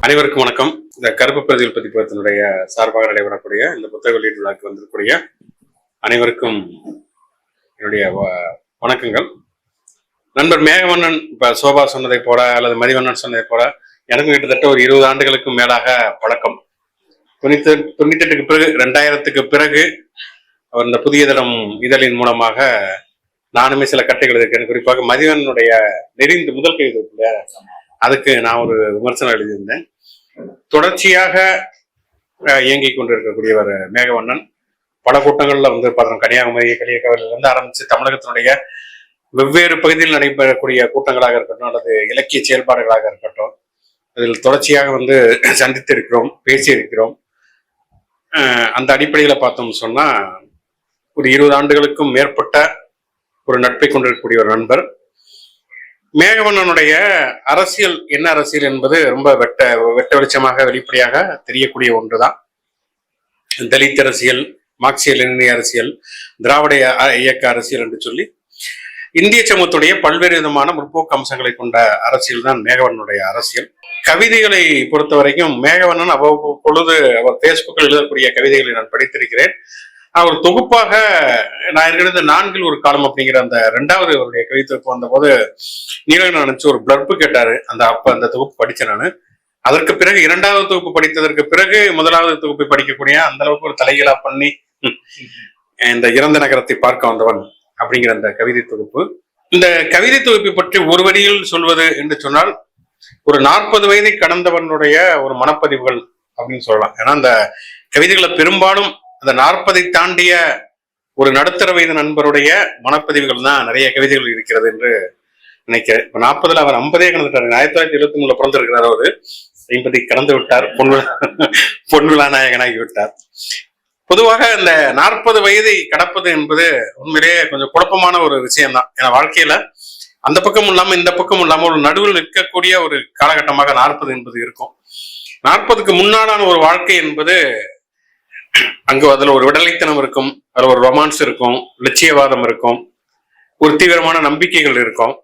அனைவருக்கும் வணக்கம். இந்த கருப்பு பிரதிகள் பதிப்பகத்தினுடைய சார்பாக நடைபெறக்கூடிய இந்த புத்தக வெளியீட்டு விழாக்கு வந்திருக்கக்கூடிய அனைவருக்கும் என்னுடைய வ- வணக்கங்கள். நண்பர் மேகவண்ணன் இப்ப சோபா சொன்னதை போல அல்லது மதிவண்ணன் சொன்னதை போல எனக்கும் கிட்டத்தட்ட ஒரு இருபது ஆண்டுகளுக்கும் மேலாக பழக்கம். தொண்ணூத்தி தொண்ணூத்தி எட்டுக்கு பிறகு ரெண்டாயிரத்துக்கு பிறகு அவர் இந்த புதிய தளம் இதழின் மூலமாக நானுமே சில கட்டைகள் இருக்கேன் குறிப்பாக மதிவண்ணனுடைய நெறிந்து முதல் கைது அதுக்கு நான் ஒரு விமர்சனம் எழுதியிருந்தேன். தொடர்ச்சியாக இயங்கிக் கொண்டிருக்கக்கூடியவர் மேகவண்ணன் பல கூட்டங்களில் வந்து பார்த்தோம் கன்னியாகுமரி கலியக்கவரில் இருந்து ஆரம்பித்து தமிழகத்தினுடைய வெவ்வேறு பகுதியில் நடைபெறக்கூடிய கூட்டங்களாக இருக்கட்டும் அல்லது இலக்கிய செயல்பாடுகளாக இருக்கட்டும் அதில் தொடர்ச்சியாக வந்து சந்தித்திருக்கிறோம் பேசியிருக்கிறோம். அந்த அடிப்படையில் பார்த்தோம் சொன்னால் ஒரு இருபது ஆண்டுகளுக்கும் மேற்பட்ட ஒரு நட்பை கொண்டிருக்கக்கூடிய ஒரு நண்பர் மேகவண்ணனுடைய அரசியல் என்ன அரசியல் என்பது ரொம்ப வெட்ட வெட்ட வெளிச்சமாக வெளிப்படையாக தெரியக்கூடிய ஒன்றுதான். தலித் அரசியல் மார்க்சிய லெனினிய அரசியல் திராவிட இயக்க அரசியல் என்று சொல்லி இந்திய சமூகத்துடைய பல்வேறு விதமான முற்போக்கு அம்சங்களை கொண்ட அரசியல் தான் மேகவண்ணனுடைய அரசியல். கவிதைகளை பொறுத்த வரைக்கும் மேகவண்ணன் அவ்வப்பொழுது அவர் பேஸ்புக்கில் எழுதக்கூடிய கவிதைகளை நான் படித்திருக்கிறேன். அவர் தொகுப்பாக நான் இருக்கிறது நான்கில் ஒரு காலம் அப்படிங்கிற அந்த ரெண்டாவது அவருடைய கவிதை வந்தபோது நீலகண்டன் நினைச்சு ஒரு பிளர்ப்பு கேட்டாரு. அந்த அப்ப அந்த தொகுப்பு படிச்சேன் நான். அதற்கு பிறகு இரண்டாவது தொகுப்பு படித்ததற்கு பிறகு முதலாவது தொகுப்பை படிக்கக்கூடிய அந்த அளவுக்கு ஒரு தலைகீழா பண்ணி இந்த இறந்த நகரத்தை பார்க்க வந்தவன் அப்படிங்கிற அந்த கவிதை தொகுப்பு. இந்த கவிதை தொகுப்பை பற்றி ஒரு வரியில் சொல்வது என்று சொன்னால் ஒரு நாற்பது வயதை கடந்தவனுடைய ஒரு மனப்பதிவுகள் அப்படின்னு சொல்லலாம். ஏன்னா அந்த கவிதைகளை பெரும்பாலும் அந்த நாற்பதை தாண்டிய ஒரு நடுத்தர வயது நண்பருடைய மனப்பதிவுகள் தான் நிறைய கவிதைகள் இருக்கிறது என்று நினைக்கிறேன். இப்போ நாற்பதுல அவர் ஐம்பதே கடந்துட்டாரு. ஆயிரத்தி தொள்ளாயிரத்தி எழுபத்தி மூணுல பிறந்திருக்கிறார் அவரு. ஐம்பதை கடந்து விட்டார். பொன்விழா பொன்விழா நாயகனாகி விட்டார். பொதுவாக இந்த நாற்பது வயதை கடப்பது என்பது உண்மையிலேயே கொஞ்சம் குழப்பமான ஒரு விஷயம்தான். ஏன்னா வாழ்க்கையில அந்த பக்கம் இல்லாம இந்த பக்கம் இல்லாம ஒரு நடுவில் நிற்கக்கூடிய ஒரு காலகட்டமாக நாற்பது என்பது இருக்கும். நாற்பதுக்கு முன்னாலான ஒரு வாழ்க்கை என்பது அங்கு அதுல ஒரு விடலைத்தனம் இருக்கும் அதுல ஒரு ரொமான்ஸ் இருக்கும் லட்சியவாதம் இருக்கும் ஒரு தீவிரமான நம்பிக்கைகள் இருக்கும்.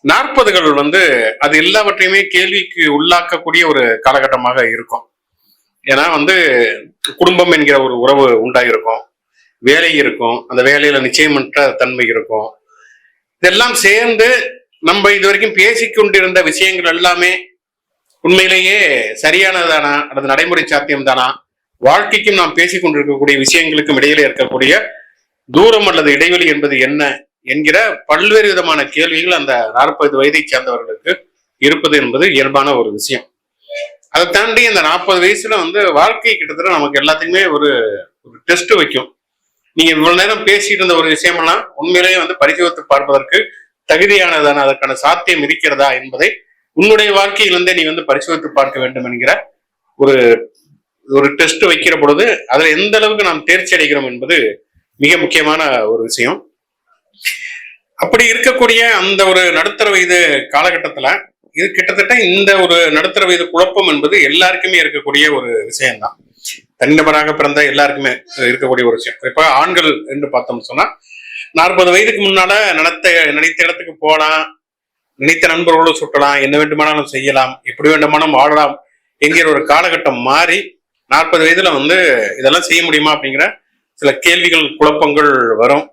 நாற்பதுகள் வந்து அது எல்லாவற்றையுமே கேள்விக்கு உள்ளாக்கக்கூடிய ஒரு காலகட்டமாக இருக்கும். ஏன்னா வந்து குடும்பம் என்கிற ஒரு உறவு உண்டாயிருக்கும். வேலை இருக்கும். அந்த வேலையில நிச்சயமற்ற தன்மை இருக்கும். இதெல்லாம் சேர்ந்து நம்ம இது வரைக்கும் பேசிக் விஷயங்கள் எல்லாமே உண்மையிலேயே சரியானதானா அல்லது நடைமுறை சாத்தியம் தானா வாழ்க்கைக்கும் நாம் பேசிக் கொண்டிருக்கக்கூடிய விஷயங்களுக்கும் இடையில இருக்கக்கூடிய தூரம் அல்லது இடைவெளி என்பது என்ன என்கிற பல்வேறு விதமான கேள்விகள் அந்த நாற்பது வயதை சேர்ந்தவர்களுக்கு இருப்பது என்பது இயல்பான ஒரு விஷயம். அதை தாண்டி இந்த நாற்பது வயசுல வந்து வாழ்க்கை கிட்டத்தட்ட நமக்கு எல்லாத்துக்குமே ஒரு ஒரு டெஸ்ட் வைக்கும். நீங்க இவ்வளவு நேரம் பேசிட்டு இருந்த ஒரு விஷயமெல்லாம் உண்மையிலேயே வந்து பரிசோதித்து பார்ப்பதற்கு தகுதியானதான அதற்கான சாத்தியம் இருக்கிறதா என்பதை உன்னுடைய வாழ்க்கையிலிருந்தே நீ வந்து பரிசோதித்து பார்க்க வேண்டும் என்கிற ஒரு ஒரு டெஸ்ட் வைக்கிற பொழுது அதுல எந்த அளவுக்கு நாம் தேர்ச்சி அடைகிறோம் என்பது மிக முக்கியமான ஒரு விஷயம். அப்படி இருக்கக்கூடிய அந்த ஒரு நடுத்தர வயது காலகட்டத்துல இது கிட்டத்தட்ட இந்த ஒரு நடுத்தர வயது குழப்பம் என்பது எல்லாருக்குமே இருக்கக்கூடிய ஒரு விஷயம்தான். தனிநபராக பிறந்த எல்லாருக்குமே இருக்கக்கூடிய ஒரு விஷயம். இப்ப ஆண்கள் என்று பார்த்தோம்னு சொன்னா நாற்பது வயதுக்கு முன்னால நினைத்த நினைத்த இடத்துக்கு போகலாம் நினைத்த நண்பர்களோடு சுட்டலாம் என்ன வேண்டுமானாலும் செய்யலாம் எப்படி வேண்டுமானாலும் வாழலாம் என்கிற ஒரு காலகட்டம் மாறி நாற்பது வயதுல வந்து இதெல்லாம் செய்ய முடியுமா அப்படிங்கிற சில கேள்விகள் குழப்பங்கள் வரும்.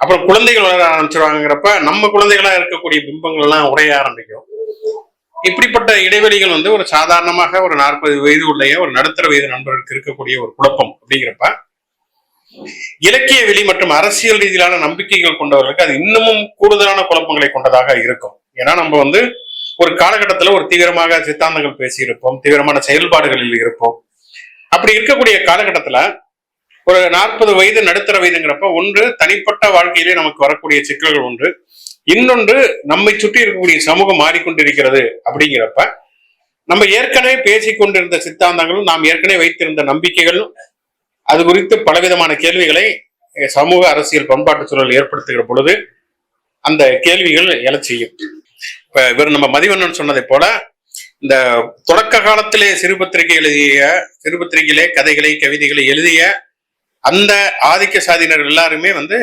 அப்புறம் குழந்தைகள் வளர ஆரம்பிச்சிருவாங்கிறப்ப நம்ம குழந்தைகளா இருக்கக்கூடிய பிம்பங்கள் எல்லாம் உடைய ஆரம்பிக்கும். இப்படிப்பட்ட இடைவெளிகள் வந்து ஒரு சாதாரணமாக ஒரு நாற்பது வயது உடைய ஒரு நடுத்தர வயது நண்பர்களுக்கு இருக்கக்கூடிய ஒரு குழப்பம் அப்படிங்கிறப்ப இலக்கிய வெளி மற்றும் அரசியல் ரீதியிலான நம்பிக்கைகள் கொண்டவர்களுக்கு அது இன்னமும் கூடுதலான குழப்பங்களை கொண்டதாக இருக்கும். ஏன்னா நம்ம வந்து ஒரு காலகட்டத்துல ஒரு தீவிரமாக சித்தாந்தங்கள் பேசியிருப்போம் தீவிரமான செயல்பாடுகளில் இருப்போம். அப்படி இருக்கக்கூடிய காலகட்டத்துல ஒரு நாற்பது வயது நடுத்தர வயதுங்கிறப்ப ஒன்று தனிப்பட்ட வாழ்க்கையிலே நமக்கு வரக்கூடிய சிக்கல்கள் ஒன்று இன்னொன்று நம்மை சுற்றி இருக்கக்கூடிய சமூகம் மாறிக்கொண்டிருக்கிறது அப்படிங்கிறப்ப நம்ம ஏற்கனவே பேசிக் கொண்டிருந்த சித்தாந்தங்களும் நாம் ஏற்கனவே வைத்திருந்த நம்பிக்கைகளும் அது குறித்து பலவிதமான கேள்விகளை சமூக அரசியல் பண்பாட்டு சூழல் ஏற்படுத்துகிற பொழுது அந்த கேள்விகள் எழச் செய்யும். இப்ப இவர் நம்ம மதிவண்ணன் சொன்னதை போல இந்த தொடக்க காலத்திலே சிறுபத்திரிகை எழுதிய சிறுபத்திரிகையிலே கதைகளை கவிதைகளை எழுதிய அந்த ஆதிக்க சாதியினர் எல்லாருமே வந்து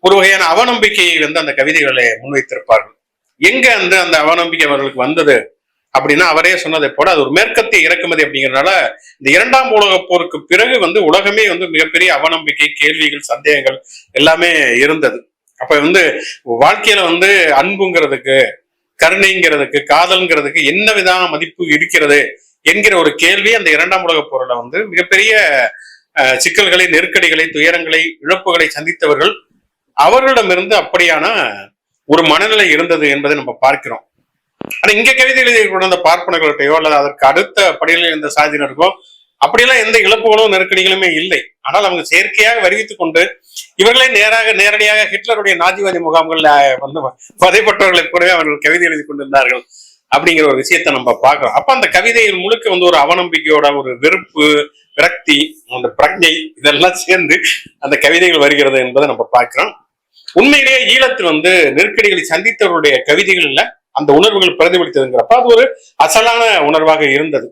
ஒரு வகையான அவநம்பிக்கையை வந்து அந்த கவிதைகளை முன்வைத்திருப்பார்கள். எங்க அந்த அந்த அவநம்பிக்கை அவர்களுக்கு வந்தது அப்படின்னா அவரே சொன்னதை போல அது ஒரு மேற்கத்திய இறக்குமதி அப்படிங்கறதுனால இந்த இரண்டாம் உலக போருக்கு பிறகு வந்து உலகமே வந்து மிகப்பெரிய அவநம்பிக்கை கேள்விகள் சந்தேகங்கள் எல்லாமே இருந்தது. அப்ப வந்து வாழ்க்கையில வந்து அன்புங்கிறதுக்கு கருணைங்கிறதுக்கு காதல்ங்கிறதுக்கு என்ன விதமான மதிப்பு இருக்கிறது என்கிற ஒரு கேள்வி அந்த இரண்டாம் உலக போரில் வந்து மிகப்பெரிய சிக்கல்களை நெருக்கடிகளை துயரங்களை இழப்புகளை சந்தித்தவர்கள் அவர்களிடமிருந்து அப்படியான ஒரு மனநிலை இருந்தது என்பதை நம்ம பார்க்கிறோம். ஆனா இங்க கவிதை எழுதியிருக்கிற அந்த பார்ப்பனர்கள்ட்டையோ அல்லது அதற்கு அடுத்த படிகளில் இருந்த சாதியினருக்கோ அப்படியெல்லாம் எந்த இழப்புகளும் நெருக்கடிகளுமே இல்லை. ஆனால் அவங்க செயற்கையாக வருவித்துக் கொண்டு இவர்களே நேராக நேரடியாக ஹிட்லருடைய நாஜிவாதி முகாம்கள்ல வந்து வதைப்பட்டவர்களை கூடவே அவர்கள் கவிதை எழுதி கொண்டிருந்தார்கள் அப்படிங்கிற ஒரு விஷயத்தை நம்ம பார்க்கிறோம். அப்ப அந்த கவிதையில் முழுக்க வந்து ஒரு அவநம்பிக்கையோட ஒரு வெறுப்பு விரக்தி அந்த பிரஜை இதெல்லாம் சேர்ந்து அந்த கவிதைகள் வருகிறது என்பதை நம்ம பார்க்கிறோம். உண்மையிலேயே ஈழத்தில் வந்து நெருக்கடிகளை சந்தித்தவருடைய கவிதைகள்ல அந்த உணர்வுகள் பிரதிபலித்ததுங்கிறப்ப அது ஒரு அசலான உணர்வாக இருந்தது.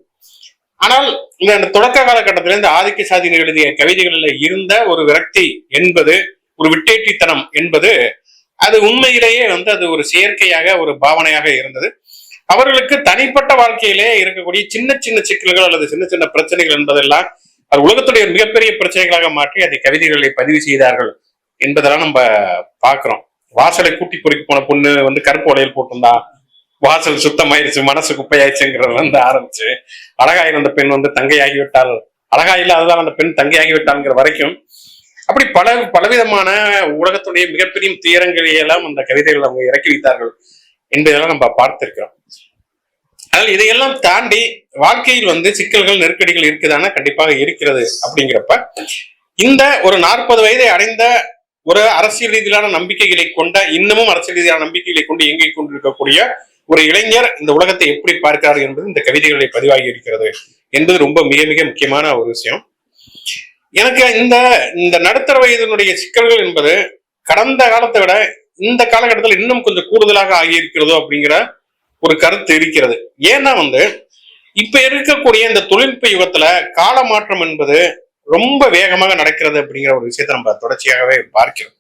ஆனால் இந்த தொடக்க காலகட்டத்தில் இந்த ஆதிக்க சாதியினர் எழுதிய கவிதைகளில் இருந்த ஒரு விரக்தி என்பது ஒரு விட்டேற்றித்தனம் என்பது அது உண்மையிலேயே வந்து அது ஒரு செயற்கையாக ஒரு பாவனையாக இருந்தது. அவர்களுக்கு தனிப்பட்ட வாழ்க்கையிலே இருக்கக்கூடிய சின்ன சின்ன சிக்கல்கள் அல்லது சின்ன சின்ன பிரச்சனைகள் என்பதெல்லாம் அது உலகத்துடைய மிகப்பெரிய பிரச்சனைகளாக மாற்றி அதை கவிதைகளை பதிவு செய்தார்கள் என்பதெல்லாம் நம்ம பார்க்கிறோம். வாசலை கூட்டி பொறுக்கி போன பொண்ணு வந்து கருப்பு உடையல் போட்டிருந்தான் வாசல் சுத்தமாயிருச்சு மனசு குப்பையாயிடுச்சுங்கிறதுல இருந்து ஆரம்பிச்சு. அழகாயிருந்த பெண் வந்து தங்கையாகிவிட்டால் அழகா இல்லாததால் அந்த பெண் தங்கையாகிவிட்டாங்கிற வரைக்கும். அப்படி பல பலவிதமான உலகத்துடைய மிகப்பெரிய துயரங்களை எல்லாம் அந்த கவிதைகள் அவங்க இறக்கி வைத்தார்கள் என்பதெல்லாம் நம்ம பார்த்திருக்கிறோம். அதனால் இதையெல்லாம் தாண்டி வாழ்க்கையில் வந்து சிக்கல்கள் நெருக்கடிகள் இருக்குதானா கண்டிப்பாக இருக்கிறது அப்படிங்கிறப்ப இந்த ஒரு நாற்பது வயதை அடைந்த ஒரு அரசியல் ரீதியிலான நம்பிக்கைகளை கொண்ட இன்னமும் அரசியல் ரீதியான நம்பிக்கைகளை கொண்டு இயங்கிக் கொண்டிருக்கக்கூடிய ஒரு இளைஞர் இந்த உலகத்தை எப்படி பார்க்கிறார் என்பது இந்த கவிதைகளில் பதிவாகி இருக்கிறது என்பது ரொம்ப மிக மிக முக்கியமான ஒரு விஷயம். எனக்கு இந்த இந்த நடுத்தர வயதினுடைய சிக்கல்கள் என்பது கடந்த காலத்தை விட இந்த காலகட்டத்தில் இன்னும் கொஞ்சம் கூடுதலாக ஆகியிருக்கிறதோ அப்படிங்கிற ஒரு கருத்து இருக்கிறது. ஏன்னா வந்து இப்ப இருக்கக்கூடிய இந்த தொழில்நுட்ப யுகத்துல கால மாற்றம் என்பது ரொம்ப வேகமாக நடக்கிறது அப்படிங்கிற ஒரு விஷயத்தை நம்ம தொடர்ச்சியாகவே பார்க்கிறோம்.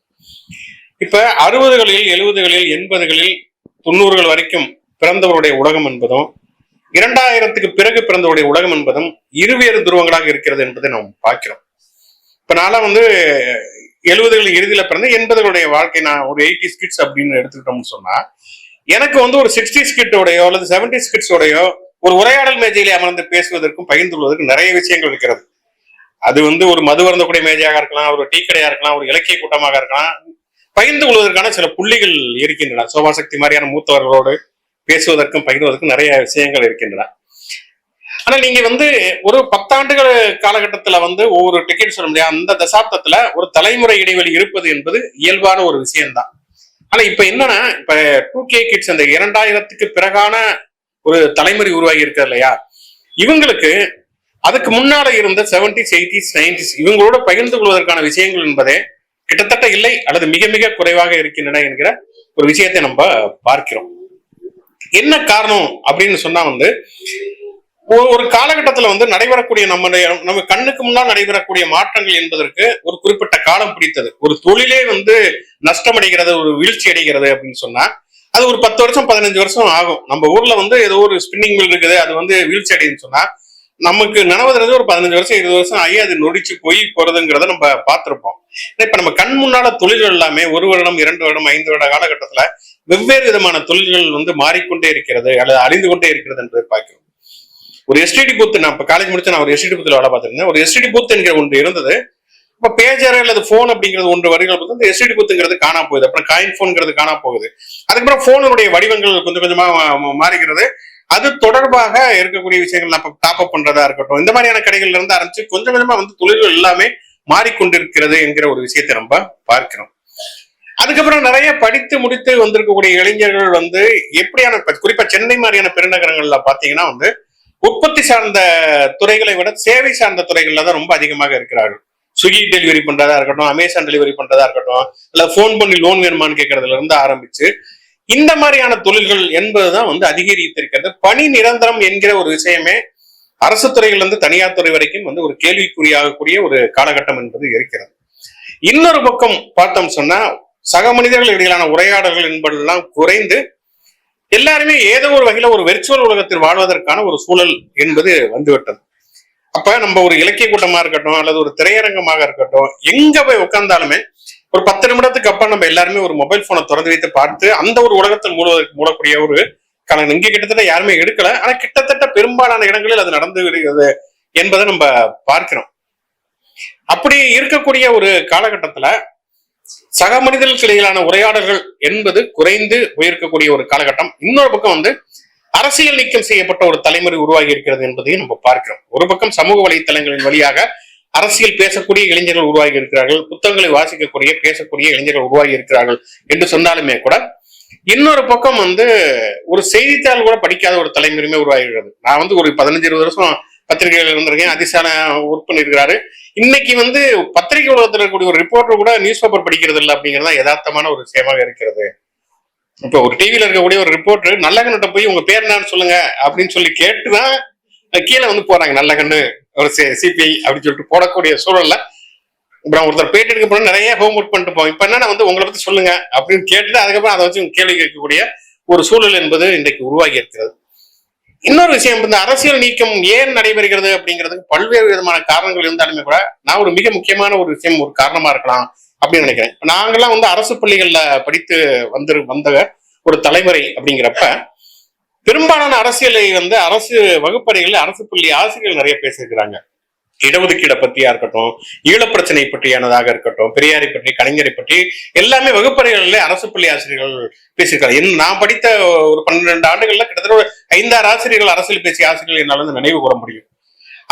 இப்ப அறுபதுகளில் எழுபதுகளில் எண்பதுகளில் தொண்ணூறுகள் வரைக்கும் பிறந்தவருடைய உலகம் என்பதும் இரண்டாயிரத்துக்கு பிறகு பிறந்தவருடைய உலகம் என்பதும் இருவேறு துருவங்களாக இருக்கிறது என்பதை நாம் பார்க்கிறோம். இப்ப நான்லாம் வந்து எழுபதுகள் இறுதியில பிறந்து எண்பதுகளுடைய வாழ்க்கை நான் ஒரு எயிட்டி ஸ்கிட்ஸ் அப்படின்னு எடுத்துக்கிட்டோம்னு சொன்னா எனக்கு வந்து ஒரு சிக்ஸ்டி ஸ்கிட்டோடையோ அல்லது செவன்டி ஸ்கிட்ஸோடையோ ஒரு உரையாடல் மேஜையிலே அமர்ந்து பேசுவதற்கும் பகிர்ந்து கொள்வதற்கும் நிறைய விஷயங்கள் இருக்கிறது. அது வந்து ஒரு மது வருந்தக்கூடிய மேஜையாக இருக்கலாம் ஒரு டீ கடையா இருக்கலாம் ஒரு இலக்கிய கூட்டமாக இருக்கலாம். பகிர்ந்து கொள்வதற்கான சில புள்ளிகள் இருக்கின்றன. சோபாசக்தி மாதிரியான மூத்தவர்களோடு பேசுவதற்கும் பகிர்வதற்கும் நிறைய விஷயங்கள் இருக்கின்றன. ஆனா நீங்க வந்து ஒரு பத்தாண்டுகள் காலகட்டத்துல வந்து ஒவ்வொரு டிக்கெட் சொல்ல முடியாது. அந்த தசாப்தத்துல ஒரு தலைமுறை இடைவெளி இருப்பது என்பது இயல்பான ஒரு விஷயம்தான். ஆனா இப்ப என்னன்னா இப்ப டூ கே கிட்ஸ் அந்த இரண்டாயிரத்துக்கு பிறகான ஒரு தலைமுறை உருவாகி இருக்கிறது இல்லையா? இவங்களுக்கு அதுக்கு முன்னால இருந்த செவன்டிஸ் எயிட்டிஸ் நைன்டிஸ் இவங்களோட பகிர்ந்து கொள்வதற்கான விஷயங்கள் என்பதே கிட்டத்தட்ட இல்லை அல்லது மிக மிக குறைவாக இருக்கின்றன என்கிற ஒரு விஷயத்தை நம்ம பார்க்கிறோம். என்ன காரணம் அப்படின்னு சொன்னா வந்து ஒரு- ஒரு காலகட்டத்துல வந்து நடைபெறக்கூடிய நம்முடைய நம்ம கண்ணுக்கு முன்னால் நடைபெறக்கூடிய மாற்றங்கள் என்பதற்கு ஒரு குறிப்பிட்ட காலம் பிடித்தது. ஒரு தொழிலே வந்து நஷ்டமடைகிறது ஒரு வீழ்ச்சி அடைகிறது அப்படின்னு சொன்னா அது ஒரு பத்து வருஷம் பதினஞ்சு வருஷம் ஆகும். நம்ம ஊர்ல வந்து ஏதோ ஒரு ஸ்பின்னிங் மில் இருக்குது அது வந்து வீழ்ச்சி அடையுதுன்னு சொன்னா நமக்கு நினைவதுறது ஒரு பதினஞ்சு வருஷம் இருபது வருஷம் ஆகி அது நொடிச்சு போய் போறதுங்கிறத நம்ம பார்த்திருப்போம். இப்ப நம்ம கண் முன்னால தொழில்கள் எல்லாமே ஒரு வருடம் இரண்டு வருடம் ஐந்து வருட காலகட்டத்துல வெவ்வேறு விதமான தொழில்கள் வந்து மாறிக்கொண்டே இருக்கிறது அல்லது அழிந்து கொண்டே இருக்கிறது என்பதை பார்க்கிறோம். ஒரு எஸ்டிடி பூத் நான் இப்ப காலேஜ் முடிச்சு நான் ஒரு எஸ்டிடி பூத்துல வேலை பார்த்திருந்தேன். ஒரு எஸ்டிடி பூத் என்கிற ஒன்று இருந்தது. இப்ப பேஜர் அல்லது போன் அப்படிங்கிறது ஒன்று வருகிறது வந்து இந்த எஸ்டிடி பூத்துங்கிறது காணா போகுது. அப்புறம் காயின் போன்ங்கிறது காணா போகுது. அதுக்கப்புறம் போனுடைய வடிவங்கள் கொஞ்சம் கொஞ்சமா மாறுகிறது. அது தொடர்பாக இருக்கக்கூடிய விஷயங்கள் நம்ம டாப் அப் பண்றதா இருக்கட்டும் இந்த மாதிரியான கடைகள்ல இருந்து ஆரம்பிச்சு கொஞ்சம் கொஞ்சமா வந்து தொழில்கள் எல்லாமே மாறிக்கொண்டிருக்கிறது என்கிற ஒரு விஷயத்தை நம்ம பார்க்கிறோம். அதுக்கப்புறம் நிறைய படித்து முடித்து வந்திருக்கக்கூடிய இளைஞர்கள் வந்து எப்படியான குறிப்பா சென்னை மாதிரியான பெருநகரங்கள்ல பாத்தீங்கன்னா வந்து உற்பத்தி சார்ந்த துறைகளை விட சேவை சார்ந்த துறைகள்ல தான் ரொம்ப அதிகமாக இருக்கிறார்கள். ஸ்விக்கி டெலிவரி பண்றதா இருக்கட்டும் அமேசான் டெலிவரி பண்றதா இருக்கட்டும் இல்ல போன் பண்ணி லோன் வேணுமான்னு கேட்கறதுல இருந்து ஆரம்பிச்சு இந்த மாதிரியான தொழில்கள் என்பதுதான் வந்து அதிகரித்திருக்கிறது. பணி நிரந்தரம் என்கிற ஒரு விஷயமே அரசு துறையில இருந்து தனியார் துறை வரைக்கும் வந்து ஒரு கேள்விக்குறியாகக்கூடிய ஒரு காலகட்டம் என்பது இருக்கிறது. இன்னொரு பக்கம் பார்த்தோம் சொன்னா சக மனிதர்கள் இடையிலான உரையாடல்கள் என்பதெல்லாம் குறைந்து எல்லாருமே ஏதோ ஒரு வகையில ஒரு வெர்ச்சுவல் உலகத்தில் வாழ்வதற்கான ஒரு சூழல் என்பது வந்துவிட்டது. அப்ப நம்ம ஒரு இலக்கிய கூட்டமா இருக்கட்டும் அல்லது ஒரு திரையரங்கமாக இருக்கட்டும் எங்க போய் உட்கார்ந்தாலுமே ஒரு பத்து நிமிடத்துக்கு அப்புறம் நம்ம எல்லாருமே ஒரு மொபைல் போனை திறந்து வைத்து பார்த்து அந்த ஒரு உலகத்தில் மூடுவதற்கு மூடக்கூடிய ஒரு காலம். இங்க கிட்டத்தட்ட யாருமே எடுக்கல. ஆனா கிட்டத்தட்ட பெரும்பாலான இடங்களில் அது நடந்து வருகிறது என்பதை நம்ம பார்க்கிறோம். அப்படி இருக்கக்கூடிய ஒரு காலகட்டத்துல சக மனிதர்களுக்கு இடையிலான உரையாடல்கள் என்பது குறைந்து உயர்க்கக்கூடிய ஒரு காலகட்டம். இன்னொரு பக்கம் வந்து அரசியல் நீக்கம் செய்யப்பட்ட ஒரு தலைமுறை உருவாகி இருக்கிறது என்பதையும் நம்ம பார்க்கிறோம். ஒரு பக்கம் சமூக வலைத்தளங்களின் வழியாக அரசியல் பேசக்கூடிய இளைஞர்கள் உருவாகி இருக்கிறார்கள். புத்தகங்களை வாசிக்கக்கூடிய பேசக்கூடிய இளைஞர்கள் உருவாகி இருக்கிறார்கள் என்று சொன்னாலுமே கூட இன்னொரு பக்கம் வந்து ஒரு செய்தித்தாள் கூட படிக்காத ஒரு தலைமுறையுமே உருவாகிறது நான் வந்து ஒரு பதினஞ்சு இருபது வருஷம் பத்திரிகைகள் இருந்திருக்கேன் அதிசான ஒர்க் பண்ணியிருக்கிறாரு. இன்னைக்கு வந்து பத்திரிகை உலகத்தில் இருக்கக்கூடிய ஒரு ரிப்போர்ட்டர் கூட நியூஸ் பேப்பர் படிக்கிறது இல்லை அப்படிங்கிறது தான் யதார்த்தமான ஒரு விஷயமாக இருக்கிறது. இப்போ ஒரு டிவியில் இருக்கக்கூடிய ஒரு ரிப்போர்ட்டர் நல்லகண்ணிட்ட போய் உங்க பேர் என்னன்னு சொல்லுங்க அப்படின்னு சொல்லி கேட்டு தான் கீழே வந்து போறாங்க. நல்லகண்ணு ஒரு சிபிஐ அப்படின்னு சொல்லிட்டு போடக்கூடிய சூழல்ல அப்புறம் ஒருத்தர் பேட்டி எடுக்க போனா நிறைய ஹோம் ஒர்க் பண்ணிட்டு போவோம் இப்போ என்ன வந்து உங்களை பத்தி சொல்லுங்க அப்படின்னு கேட்டுட்டு அதுக்கப்புறம் அதை வச்சு கேள்வி கேட்கக்கூடிய ஒரு சூழல் என்பது இன்றைக்கு உருவாகி இருக்கிறது. இன்னொரு விஷயம் இந்த அரசியல் நீக்கம் ஏன் நடைபெறுகிறது அப்படிங்கிறதுக்கு பல்வேறு விதமான காரணங்கள் இருந்தாலுமே கூட நான் ஒரு மிக முக்கியமான ஒரு விஷயம் ஒரு காரணமா இருக்கலாம் அப்படின்னு நினைக்கிறேன். நாங்கெல்லாம் வந்து அரசு பள்ளிகள்ல படித்து வந்து வந்த ஒரு தலைமுறை அப்படிங்கிறப்ப பெரும்பாலான அரசியலை வந்து அரசு வகுப்பறைகள்ல அரசு பள்ளி ஆசிரியர்கள் நிறைய பேசியிருக்கிறாங்க. இடஒதுக்கீடை பற்றியா இருக்கட்டும் ஈழப்பிரச்சனை பற்றியானதாக இருக்கட்டும் பெரியாரை பற்றி கலைஞரை பற்றி எல்லாமே வகுப்பறைகளில் அரசு பள்ளி ஆசிரியர்கள் பேசியிருக்காங்க. என் நான் படித்த ஒரு பன்னிரெண்டு ஆண்டுகள்ல கிட்டத்தட்ட ஒரு ஐந்தாறு ஆசிரியர்கள் அரசியல் பேசிய ஆசிரியர்கள் என்னால் வந்து நினைவு கூற முடியும்.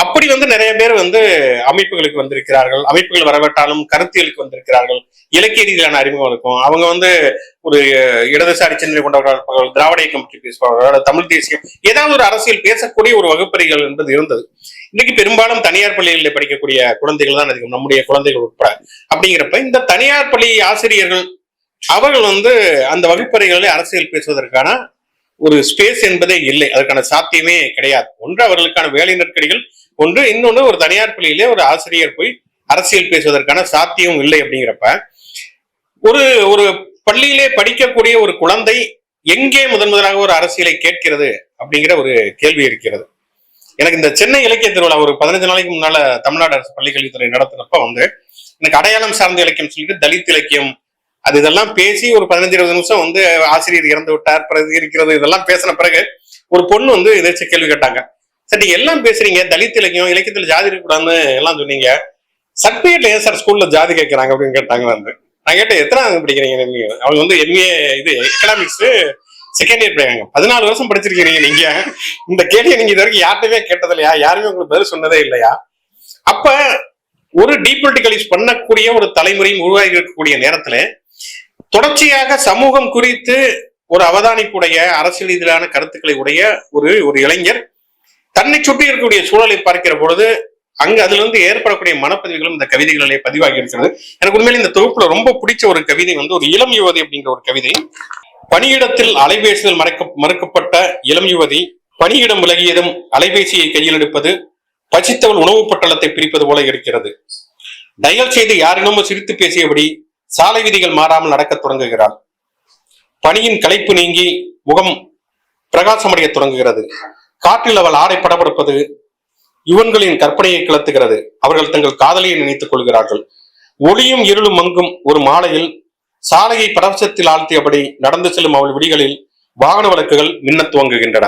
அப்படி வந்து நிறைய பேர் வந்து அமைப்புகளுக்கு வந்திருக்கிறார்கள். அமைப்புகள் வரவேற்றாலும் கருத்தியலுக்கு வந்திருக்கிறார்கள். இலக்கிய ரீதியிலான அறிமுகம் இருக்கும். அவங்க வந்து ஒரு இடதுசாரி சிந்தனை கொண்டவர்கள் திராவிட இயக்கம் பற்றி பேசுவார்கள் தமிழ் தேசியம் ஏதாவது ஒரு அரசியல் பேசக்கூடிய ஒரு வகுப்பறைகள் என்பது இருந்தது. இன்னைக்கு பெரும்பாலும் தனியார் பள்ளிகளில் படிக்கக்கூடிய குழந்தைகள் தான் அதிகம் நம்முடைய குழந்தைகள் உட்பட. அப்படிங்கிறப்ப இந்த தனியார் பள்ளி ஆசிரியர்கள் அவர்கள் வந்து அந்த வகுப்பறைகளில் அரசியல் பேசுவதற்கான ஒரு ஸ்பேஸ் என்பதே இல்லை. அதற்கான சாத்தியமே கிடையாது. ஒன்று அவர்களுக்கான வேலை நெருக்கடிகள். ஒன்று இன்னொன்று ஒரு தனியார் பள்ளியிலே ஒரு ஆசிரியர் போய் அரசியல் பேசுவதற்கான சாத்தியம் இல்லை அப்படிங்கிறப்ப ஒரு ஒரு பள்ளியிலே படிக்கக்கூடிய ஒரு குழந்தை எங்கே முதன் முதலாக ஒரு அரசியலை கேட்கிறது அப்படிங்கிற ஒரு கேள்வி இருக்கிறது. எனக்கு இந்த சென்னை இலக்கிய திருவிழா ஒரு பதினஞ்சு நாளைக்கு முன்னால தமிழ்நாடு அரசு பள்ளிக்கல்வித்துறை நடத்துறப்ப வந்து எனக்கு அடையாளம் சார்ந்த இலக்கியம் சொல்லிட்டு தலித் இலக்கியம் அது இதெல்லாம் பேசி ஒரு பதினஞ்சு இருபது நிமிஷம் வந்து ஆசிரியர் இறந்து விட்டார் பிறகு இருக்கிறது இதெல்லாம் பேசின பிறகு ஒரு பொண்ணு வந்து எதாச்சும் கேள்வி கேட்டாங்க. சார் நீங்க எல்லாம் பேசுறீங்க தலித் இலக்கியம் இலக்கியத்துல ஜாதி இருக்கக்கூடாதுன்னு எல்லாம் சொன்னீங்க. சர்டிபிகேட்ல ஏன் சார் ஸ்கூல்ல ஜாதி கேட்கறாங்க அப்படின்னு கேட்டாங்க வந்து. நான் கேட்டேன் எத்தனை படிக்கிறீங்க நீங்க அவங்க வந்து எம்ஏ இது எக்கனாமிக்ஸ் செகண்ட் இயர் படிக்கிறாங்க பதினாலு வருஷம் படிச்சிருக்கீங்க நீங்க. இந்த கேள்வியை நீங்க இது வரைக்கும் யார்ட்டுமே கேட்டது இல்லையா யாருமே உங்களுக்கு பதில் சொன்னதே இல்லையா? அப்ப ஒரு டீபொலிட்டிகலைஸ் பண்ணக்கூடிய ஒரு தலைமுறையும் உருவாகி இருக்கக்கூடிய நேரத்துல தொடர்ச்சியாக சமூகம் குறித்து ஒரு அவதானிப்புடைய அரசியல் ரீதியிலான கருத்துக்களை உடைய ஒரு ஒரு இளைஞர் தன்னை சுற்றி இருக்கக்கூடிய சூழலை பார்க்கிற பொழுது அங்கு அதுல இருந்து ஏற்படக்கூடிய மனப்பதிவுகளும் இந்த கவிதைகளிலே பதிவாகி இருக்கிறது. எனக்கு உண்மையில இந்த தொகுப்புல ரொம்ப பிடிச்ச ஒரு கவிதை வந்து ஒரு இளம் யுவதி அப்படிங்கிற ஒரு கவிதை. பணியிடத்தில் அலைபேசியில் மறைக்க மறுக்கப்பட்ட இளம் யுவதி பணியிடம் விலகியதும் அலைபேசியை கையில் எடுப்பது பசித்தவள் உணவு பட்டளத்தை பிரிப்பது போல இருக்கிறது. டயல் செய்து யாரிடமும் சிரித்து பேசியபடி சாலை விதிகள் மாறாமல் நடக்கத் தொடங்குகிறாள். பணியின் களைப்பு நீங்கி முகம் பிரகாசமடைய தொடங்குகிறது. காற்றில் அவள் ஆடை படபடுப்பது யுவன்களின் கற்பனையை கிளத்துகிறது. அவர்கள் தங்கள் காதலியை நினைத்துக் கொள்கிறார்கள். ஒளியும் இருளும் மங்கும் ஒரு மாலையில் சாலையை பரவசத்தில் ஆழ்த்தியபடி நடந்து செல்லும் அவள் விடிகளில் வாகன வழக்குகள் மின்ன துவங்குகின்றன.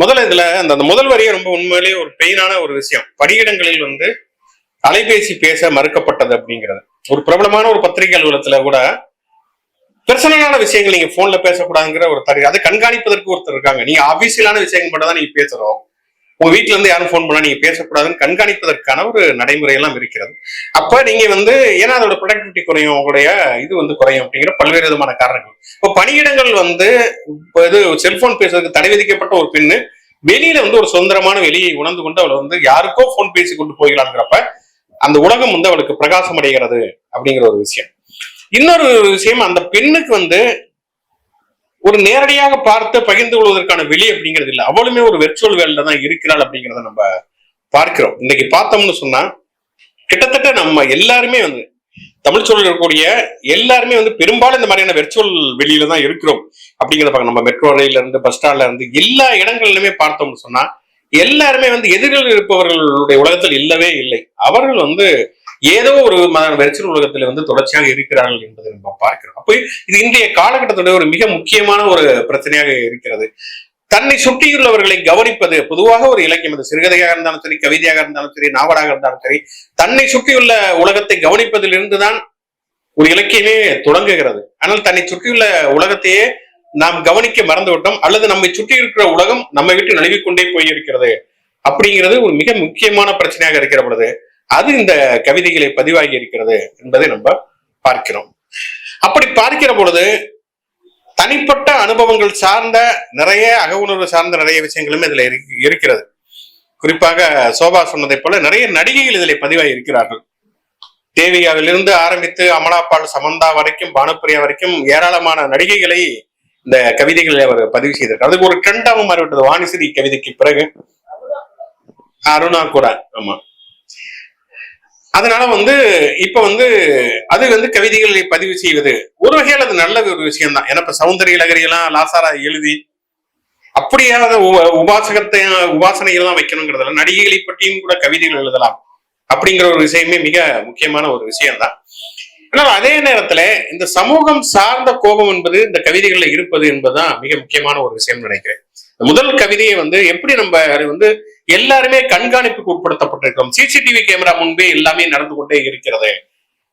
முதல்ல இதுல அந்த அந்த முதல் வரியே ரொம்ப உண்மையிலேயே ஒரு பெயினான ஒரு விஷயம். பணியிடங்களில் வந்து அலைபேசி பேச மறுக்கப்பட்டது அப்படிங்கிறது. ஒரு பிரபலமான ஒரு பத்திரிகை அலுவலகத்துல கூட பர்சனலான விஷயங்கள் நீங்க போன்ல பேசக்கூடாதுங்கிற ஒரு தரு அதை கண்காணிப்பதற்கு ஒருத்தர் இருக்காங்க. நீங்க அபிஷியலான விஷயங்கள் மட்டும் தான் நீங்க பேசுறோம். உங்க வீட்ல இருந்து யாரும் ஃபோன் பண்ணா நீங்க பேசக்கூடாதுன்னு கண்காணிப்பதற்கான ஒரு நடைமுறை எல்லாம் இருக்கிறது. அப்ப நீங்க வந்து ஏன்னா அதோட ப்ரொடக்டிவிட்டி குறையும் உங்களுடைய இது வந்து குறையும் அப்படிங்கிற பல்வேறு விதமான காரணங்கள். இப்போ பணியிடங்கள் வந்து இப்போ இது செல்போன் பேசுறதுக்கு தடை விதிக்கப்பட்ட ஒரு பெண்ணு வெளியில வந்து ஒரு சுதந்திரமான வெளியை உணர்ந்து கொண்டு அவளை வந்து யாருக்கோ போன் பேசி கொண்டு போகிறாங்கிறப்ப அந்த உலகம் வந்து அவளுக்கு பிரகாசம் அடைகிறது அப்படிங்கிற ஒரு விஷயம். இன்னொரு விஷயம் அந்த பெண்ணுக்கு வந்து ஒரு நேரடியாக பார்த்து பகிர்ந்து கொள்வதற்கான வெளி அப்படிங்கிறது இல்லை. அவளுமே ஒரு வெர்ச்சுவல் வேல்ல தான் இருக்கிறாள் அப்படிங்கிறத நம்ம பார்க்கிறோம். இன்னைக்கு பார்த்தோம்னு சொன்னா கிட்டத்தட்ட நம்ம எல்லாருமே வந்து தமிழ் சூழல் இருக்கக்கூடிய எல்லாருமே வந்து பெரும்பாலும் இந்த மாதிரியான வெர்ச்சுவல் வெளியில தான் இருக்கிறோம் அப்படிங்கிறத பார்க்க நம்ம மெட்ரோ ரயில இருந்து பஸ் ஸ்டாண்ட்ல இருந்து எல்லா இடங்கள்லுமே பார்த்தோம்னு சொன்னா எல்லாருமே வந்து எதிரில் இருப்பவர்களுடைய உலகத்தில் இல்லவே இல்லை. அவர்கள் வந்து ஏதோ ஒரு ம- வெறிச்சல் உலகத்துல வந்து தொடர்ச்சியாக இருக்கிறார்கள் என்பதை நம்ம பார்க்கிறோம். அப்போ இது இன்றைய காலகட்டத்தோட ஒரு மிக முக்கியமான ஒரு பிரச்சனையாக இருக்கிறது. தன்னை சுற்றியுள்ளவர்களை கவனிப்பது பொதுவாக ஒரு இலக்கியம். அது சிறுகதையாக இருந்தாலும் சரி கவிதையாக இருந்தாலும் சரி நாவலாக இருந்தாலும் சரி தன்னை சுற்றியுள்ள உலகத்தை கவனிப்பதிலிருந்து தான் ஒரு இலக்கியமே தொடங்குகிறது. ஆனால் தன்னை சுற்றியுள்ள உலகத்தையே நாம் கவனிக்க மறந்து விட்டோம் அல்லது நம்மை சுற்றி இருக்கிற உலகம் நம்மை விட்டு நழுவிக் கொண்டே போயிருக்கிறது. அப்படிங்கிறது ஒரு மிக முக்கியமான பிரச்சனையாக இருக்கிற பொழுது அது இந்த கவிதைகளை பதிவாகி இருக்கிறது என்பதை நம்ம பார்க்கிறோம். அப்படி பார்க்கிற பொழுது தனிப்பட்ட அனுபவங்கள் சார்ந்த நிறைய அகவுணர்வு சார்ந்த நிறைய விஷயங்களும் இதுல இருக்கிறது. குறிப்பாக சோபா சொன்னதை போல நிறைய நடிகைகள் இதில் பதிவாகி இருக்கிறார்கள். தேவியாவிலிருந்து ஆரம்பித்து அமலாபால் சமந்தா வரைக்கும் பானுப்பிரியா வரைக்கும் ஏராளமான நடிகைகளை இந்த கவிதைகளை அவர் பதிவு செய்திருக்கார். அதுக்கு ஒரு ட்ரெண்டாகவும் மாறிவிட்டது வாணிசிரி கவிதைக்கு பிறகு. அருணா கூட. ஆமா. அதனால வந்து இப்ப வந்து அது வந்து கவிதைகளை பதிவு செய்வது ஒரு வகையில் அது நல்ல ஒரு விஷயம் தான் ஏன்னா இப்ப சௌந்தரிய லகரியெல்லாம் லாசாரா எழுதி அப்படியாவது உபாசகத்தை உபாசனைகள்லாம் வைக்கணுங்கிறதுல நடிகைகளை பற்றியும் கூட கவிதைகள் எழுதலாம் அப்படிங்கிற ஒரு விஷயமே மிக முக்கியமான ஒரு விஷயம்தான். ஆனால் அதே நேரத்துல இந்த சமூகம் சார்ந்த கோபம் என்பது இந்த கவிதைகள்ல இருப்பது என்பதுதான் மிக முக்கியமான ஒரு விஷயம் நினைக்கிறேன். முதல் கவிதையை வந்து எப்படி நம்ம வந்து எல்லாருமே கண்காணிப்புக்கு உட்படுத்தப்பட்டிருக்கிறோம்? சிசிடிவி கேமரா முன்பே எல்லாமே நடந்து கொண்டே இருக்கிறது.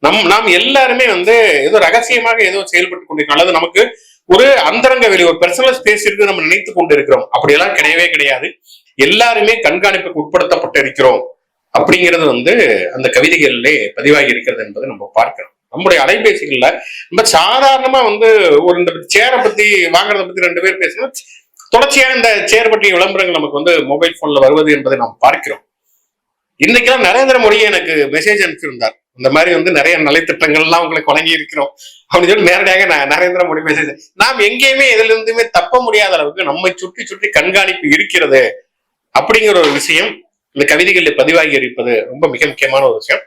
நம் நாம் எல்லாருமே வந்து ஏதோ ரகசியமாக ஏதோ செயல்பட்டு கொண்டிருக்கோம் அல்லது நமக்கு ஒரு அந்தரங்க வெளி ஒரு பர்சனல் ஸ்பேஸ் இருக்கு நம்ம நினைத்து கொண்டு இருக்கிறோம் அப்படியெல்லாம் கிடையவே கிடையாது. எல்லாருமே கண்காணிப்புக்கு உட்படுத்தப்பட்டு இருக்கிறோம் அப்படிங்கிறது வந்து அந்த கவிதைகளிலே பதிவாகி இருக்கிறது என்பதை நம்ம பார்க்கிறோம். நம்முடைய அலைபேசிகள்ல நம்ம சாதாரணமா வந்து ஒரு இந்த சேரை பத்தி வாங்குறத பத்தி ரெண்டு பேர் பேசணும் தொடர்ச்சியான இந்த சேர் பற்றிய விளம்பரங்கள் நமக்கு வந்து மொபைல் போன்ல வருவது என்பதை நாம் பார்க்கிறோம். இன்னைக்கெல்லாம் நரேந்திர மோடியே எனக்கு மெசேஜ் அனுப்பியிருந்தார் இந்த மாதிரி வந்து நிறைய நலத்திட்டங்கள்லாம் உங்களுக்கு வழங்கி இருக்கிறோம். அப்படின்னு சொல்லி நேரடியாக நான் நரேந்திர மோடி மெசேஜ் நாம் எங்கேயுமே இதுல இருந்துமே தப்ப முடியாத அளவுக்கு நம்மை சுற்றி சுற்றி கண்காணிப்பு இருக்கிறது அப்படிங்கிற ஒரு விஷயம் இந்த கவிதைகளில் பதிவாகி இருப்பது ரொம்ப மிக முக்கியமான ஒரு விஷயம்.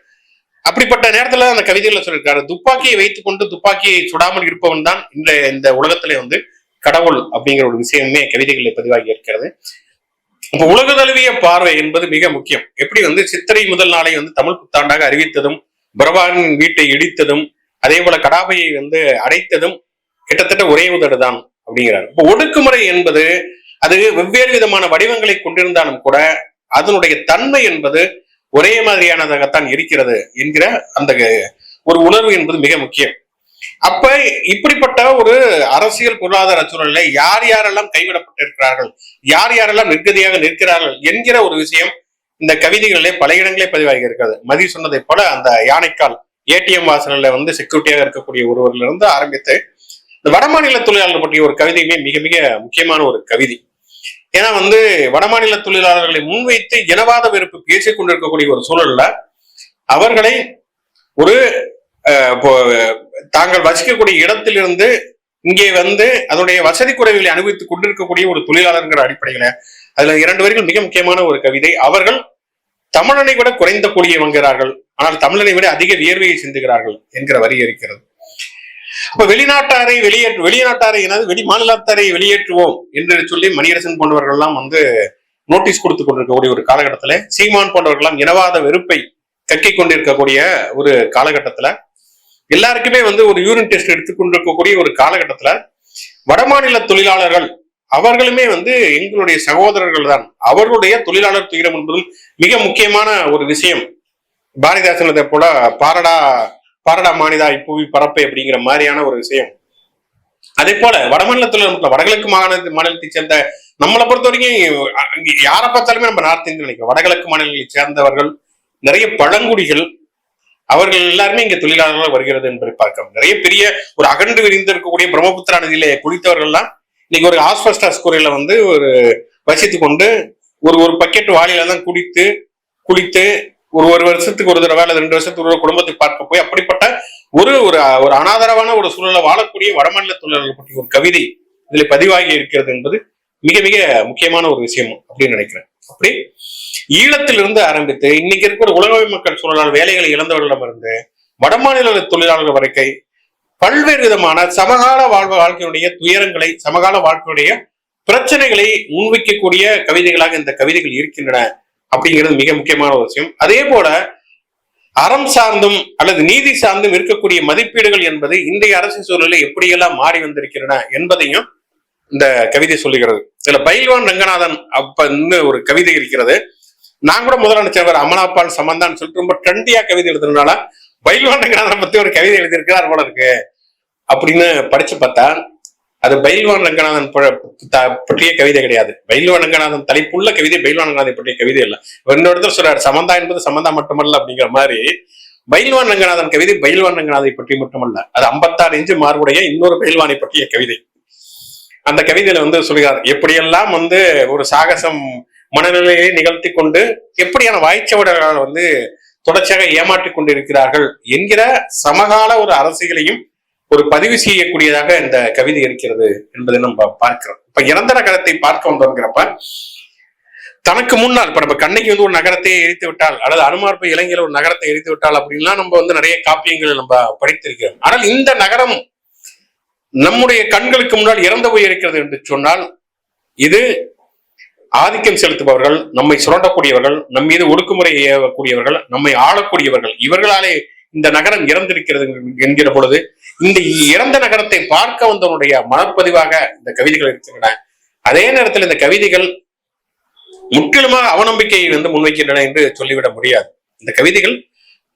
அப்படிப்பட்ட நேரத்துல அந்த கவிதைகளை சொல்லியிருக்காரு துப்பாக்கியை வைத்துக்கொண்டு துப்பாக்கியை சுடாமல் இருப்பவன் தான் இந்த இந்த உலகத்திலே வந்து கடவுள் அப்படிங்கிற ஒரு விஷயமே கவிதைகளில் பதிவாகி இருக்கிறது. இப்ப உலக தழுவிய பார்வை என்பது மிக முக்கியம். எப்படி வந்து சித்திரை முதல் நாளை வந்து தமிழ் புத்தாண்டாக அறிவித்ததும் பிரபாகரன் வீட்டை இடித்ததும் அதே போல கடாபையை வந்து அடைத்ததும் கிட்டத்தட்ட ஒரே உதடுதான் அப்படிங்கிறார். இப்போ ஒடுக்குமுறை என்பது அது வெவ்வேறு விதமான வடிவங்களை கொண்டிருந்தாலும் கூட அதனுடைய தன்மை என்பது ஒரே மாதிரியானதாகத்தான் இருக்கிறது என்கிற அந்த ஒரு உணர்வு என்பது மிக முக்கியம். அப்ப இப்படிப்பட்ட ஒரு அரசியல் பொருளாதார சூழலில் யார் யாரெல்லாம் கைவிடப்பட்டிருக்கிறார்கள்? யார் யாரெல்லாம் நிர்கதியாக நிற்கிறார்கள் என்கிற ஒரு விஷயம் இந்த கவிதைகளிலே பல இடங்களே பதிவாகி இருக்கிறது. மதி சொன்னதை போல அந்த யானைக்கால் ஏடிஎம் வாசனில் வந்து செக்யூரிட்டியாக இருக்கக்கூடிய ஒருவரிலிருந்து இருந்து ஆரம்பித்து இந்த வடமாநில தொழிலாளர் பற்றிய ஒரு கவிதையுமே மிக மிக முக்கியமான ஒரு கவிதை. ஏன்னா வந்து வடமாநில தொழிலாளர்களை முன்வைத்து இனவாத வெறுப்பு பேசிக் கொண்டிருக்கக்கூடிய ஒரு சூழல்ல அவர்களை ஒரு தாங்கள் வசிக்கக்கூடிய இடத்திலிருந்து இங்கே வந்து அதனுடைய வசதி குறைவுகளை அனுபவித்துக் கொண்டிருக்கக்கூடிய ஒரு தொழிலாளர்ங்கிற அடிப்படையில அதுல இரண்டு வரிகள் மிக முக்கியமான ஒரு கவிதை. அவர்கள் தமிழனை விட குறைந்த கூலியை வாங்குகிறார்கள் ஆனால் தமிழனை விட அதிக வியர்வையை சிந்துகிறார்கள் என்கிற வரி இருக்கிறது. அப்ப வெளிநாட்டாரை வெளியேற்று வெளிநாட்டாரை எனது வெளி மாநிலத்தாரை வெளியேற்றுவோம் என்று சொல்லி மணியரசன் போன்றவர்கள் எல்லாம் வந்து நோட்டீஸ் கொடுத்து கொண்டிருக்கக்கூடிய ஒரு காலகட்டத்துல சீமான் போன்றவர்கள் எல்லாம் இனவாத வெறுப்பை கக்கிக் கொண்டிருக்கக்கூடிய ஒரு காலகட்டத்துல எல்லாருக்குமே வந்து ஒரு யூரின் டெஸ்ட் எடுத்துக்கொண்டிருக்கக்கூடிய ஒரு காலகட்டத்துல வடமாநில தொழிலாளர்கள் அவர்களுமே வந்து எங்களுடைய சகோதரர்கள் தான். அவர்களுடைய தொழிலாளர் துயரம் என்பதில் மிக முக்கியமான ஒரு விஷயம். பாரதிதாசன் அதை போல பாரடா பாரடா மாநிலா இப்புவி பரப்பை அப்படிங்கிற மாதிரியான ஒரு விஷயம். அதே போல வடமாநில தொழில் வடகிழக்கு மாநில மாநிலத்தை சேர்ந்த நம்மளை பொறுத்த வரைக்கும் யாரை பார்த்தாலுமே நம்ம நார்த் இந்தியன் நினைக்கிறோம். வடகிழக்கு மாநிலங்களை சேர்ந்தவர்கள் நிறைய பழங்குடிகள் அவர்கள் எல்லாருமே இங்க தொழிலாளர்களாக வருகிறது என்பதை பார்க்கலாம் நிறைய பெரிய ஒரு அகண்டு விரிந்து இருக்கக்கூடிய பிரம்மபுத்திரா நதியில குளித்தவர்கள்லாம் இன்னைக்கு ஒரு ஆஸ்பஸ்டாஸ் குறையில வந்து ஒரு வசித்து கொண்டு ஒரு ஒரு பக்கெட் வாளியில தான் குடித்து குளித்து ஒரு ஒரு வருஷத்துக்கு ஒரு தடவை அல்லது ரெண்டு வருஷத்துக்கு ஒரு குடும்பத்தை பார்க்க போய் அப்படிப்பட்ட ஒரு ஒரு ஒரு அனாதரவான ஒரு சூழலை வாழக்கூடிய வடமாநில தொழிலாளர்கள் பற்றி ஒரு கவிதை இதில் பதிவாகி இருக்கிறது என்பது மிக மிக முக்கியமான ஒரு விஷயம் அப்படின்னு நினைக்கிறேன். அப்படி ஈழத்திலிருந்து ஆரம்பித்து இன்னைக்கு இருக்கிற உலக மக்கள் சூழலால் வேலைகளை இழந்தவர்களிடமிருந்து வடமாநில தொழிலாளர்கள் வரைக்கை பல்வேறு விதமான சமகால வாழ்வு வாழ்க்கையுடைய துயரங்களை சமகால வாழ்க்கையுடைய பிரச்சனைகளை முன்வைக்கக்கூடிய கவிதைகளாக இந்த கவிதைகள் இருக்கின்றன அப்படிங்கிறது மிக முக்கியமான ஒரு விஷயம். அதே போல அறம் சார்ந்தும் அல்லது நீதி சார்ந்தும் இருக்கக்கூடிய மதிப்பீடுகள் என்பது இந்திய அரசு சூழலில் எப்படியெல்லாம் மாறி வந்திருக்கின்றன என்பதையும் இந்த கவிதை சொல்லுகிறது. இதுல பைல்வான் ரங்கநாதன் அப்பன்னு ஒரு கவிதை இருக்கிறது. நான் கூட முதல்ல நினைச்சவர் அமலாப்பால் சமந்தான்னு சொல்லிட்டு ரொம்ப ட்ரெண்டியா கவிதை எழுதுறதுனால பைல்வான் ரங்கநாதன் பத்தி ஒரு கவிதை எழுதியிருக்கிறார் போல இருக்கு. அப்படின்னு படிச்சு பார்த்தா அது பைல்வான் ரங்கநாதன் பற்றிய கவிதை கிடையாது. பைல்வான் ரங்கநாதன் தலைப்புள்ள கவிதை பைல்வான் ரங்கநாதன் பற்றிய கவிதை இல்லை இன்னொரு இடத்துல சொல்றாரு சமந்தா என்பது சமந்தா மட்டுமல்ல அப்படிங்கிற மாதிரி. பைல்வான் ரங்கநாதன் கவிதை பைல்வான் ரங்கநாதை பற்றி மட்டுமல்ல. அது ஐம்பத்தாறு இன்ச்சு மார்புடைய இன்னொரு பைல்வானை பற்றிய கவிதை. அந்த கவிதையில வந்து சொல்கிறார் எப்படியெல்லாம் வந்து ஒரு சாகசம் மனநிலையை நிகழ்த்தி கொண்டு எப்படியான வாய்ச்சவடர்கள் வந்து தொடர்ச்சியாக ஏமாற்றிக் கொண்டிருக்கிறார்கள் என்கிற சமகால ஒரு அரசியலையும் ஒரு பதிவு செய்யக்கூடியதாக இந்த கவிதை இருக்கிறது என்பதை நம்ம பார்க்கிறோம். இப்ப இறந்த நகரத்தை பார்க்க வந்தோங்கிறப்ப தனக்கு முன்னால் இப்ப நம்ம கண்ணைக்கு வந்து ஒரு நகரத்தை எரித்து விட்டால் அல்லது அனுமார்ப்பு இளைஞர் ஒரு நகரத்தை எரித்து விட்டால் அப்படின்லாம் நம்ம வந்து நிறைய காப்பியங்கள் நம்ம படித்திருக்கிறோம். ஆனால் இந்த நகரம் நம்முடைய கண்களுக்கு முன்னால் இறந்து போய் இருக்கிறது என்று சொன்னால் இது ஆதிக்கம் செலுத்துபவர்கள் நம்மை சுரண்டக்கூடியவர்கள் நம் மீது ஒடுக்குமுறை ஏவக்கூடியவர்கள் நம்மை ஆளக்கூடியவர்கள் இவர்களாலே இந்த நகரம் இறந்திருக்கிறது என்கிற பொழுது இந்த இறந்த நகரத்தை பார்க்க வந்தவனுடைய மனப்பதிவாக இந்த கவிதைகள் இருக்கின்றன. அதே நேரத்தில் இந்த கவிதைகள் முற்றிலுமாக அவநம்பிக்கையை வந்து முன்வைக்கின்றன என்று சொல்லிவிட முடியாது. இந்த கவிதைகள்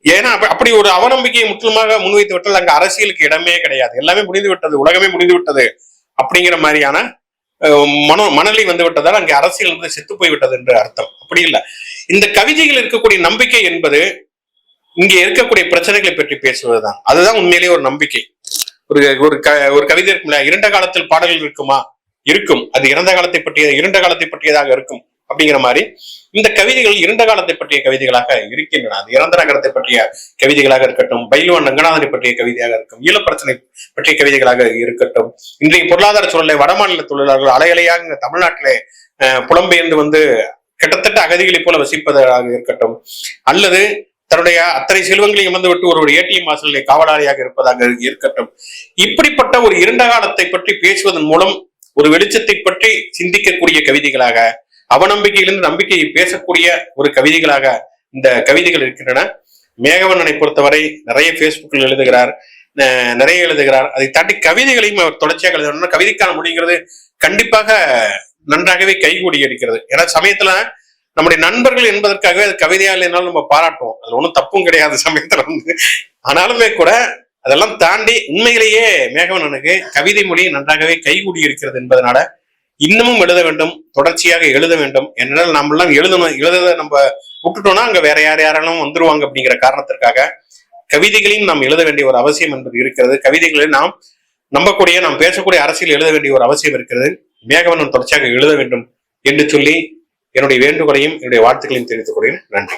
ஏன்னா அப்படி ஒரு அவநம்பிக்கையை முற்றிலுமாக முன்வைத்து விட்டால் அங்க அரசியலுக்கு இடமே கிடையாது. எல்லாமே முடிந்து விட்டது உலகமே முடிந்து விட்டது அப்படிங்கிற மாதிரியான மனோ மன மணலி வந்து விட்டதால் அங்கே அரசியல் வந்து செத்து போய் விட்டது என்று அர்த்தம். அப்படி இல்லை. இந்த கவிதைகள் இருக்கக்கூடிய நம்பிக்கை என்பது இங்கே இருக்கக்கூடிய பிரச்சனைகளை பற்றி பேசுவதுதான். அதுதான் உண்மையிலேயே ஒரு நம்பிக்கை. ஒரு ஒரு க ஒரு கவிதை இருக்கும்ல இரண்ட காலத்தில் பாடல்கள் இருக்குமா? இருக்கும். அது இறந்த காலத்தை பற்றிய இருண்ட காலத்தை பற்றியதாக இருக்கும். அப்படிங்கிற மாதிரி இந்த கவிதைகள் இருண்ட காலத்தை பற்றிய கவிதைகளாக இருக்கின்றன. அது இறந்த நகரத்தை பற்றிய கவிதைகளாக இருக்கட்டும் பைல்வான் ரங்கநாதனை பற்றிய கவிதையாக இருக்கும் ஈழப்பிரச்சனை பற்றிய கவிதைகளாக இருக்கட்டும். இன்றைய பொருளாதார சூழலை வடமாநில தொழிலாளர்கள் அலையலையாக தமிழ்நாட்டிலே புலம்பெயர்ந்து வந்து கிட்டத்தட்ட அகதிகளைப் போல வசிப்பதாக இருக்கட்டும். அல்லது தன்னுடைய அத்தனை செல்வங்களையும் இமந்துவிட்டு ஒரு ஏடிஎம் வாசலிலே காவலாளியாக இருப்பதாக இருக்கட்டும். இப்படிப்பட்ட ஒரு இருண்ட காலத்தை பற்றி பேசுவதன் மூலம் ஒரு வெளிச்சத்தை பற்றி சிந்திக்கக்கூடிய கவிதைகளாக அவநம்பிக்கையிலிருந்து நம்பிக்கையை பேசக்கூடிய ஒரு கவிதைகளாக இந்த கவிதைகள் இருக்கின்றன. மேகவண்ணனை பொறுத்தவரை நிறைய பேஸ்புக்கில் எழுதுகிறார் நிறைய எழுதுகிறார். அதை தாண்டி கவிதைகளையும் அவர் தொடர்ச்சியாக எழுதுகிறார். கவிதைக்கான மொழிங்கிறது கண்டிப்பாக நன்றாகவே கைகூடி இருக்கிறது. ஏன்னா சமயத்துல நம்முடைய நண்பர்கள் என்பதற்காகவே அது கவிதையா இல்லைனாலும் நம்ம பாராட்டுவோம். அதுல ஒன்றும் தப்பும் கிடையாது சமயத்துல வந்து. ஆனாலுமே கூட அதெல்லாம் தாண்டி உண்மையிலேயே மேகவண்ணனுக்கு கவிதை மொழி நன்றாகவே கைகூடி இருக்கிறது என்பதனால இன்னமும் எழுத வேண்டும் தொடர்ச்சியாக எழுத வேண்டும். என்னால் நம்மெல்லாம் எழுதணும் எழுத நம்ம விட்டுட்டோம்னா அங்க வேற யார் யாரெல்லாம் வந்துருவாங்க அப்படிங்கிற காரணத்திற்காக கவிதைகளையும் நாம் எழுத வேண்டிய ஒரு அவசியம் என்பது இருக்கிறது. கவிதைகளை நாம் நம்பக்கூடிய நாம் பேசக்கூடிய அரசியல் எழுத வேண்டிய ஒரு அவசியம் இருக்கிறது. மேகவனம் தொடர்ச்சியாக எழுத வேண்டும் என்று சொல்லி என்னுடைய வேண்டுகோளையும் என்னுடைய வாழ்த்துக்களையும் தெரிவித்துக் கொள்கிறேன். நன்றி.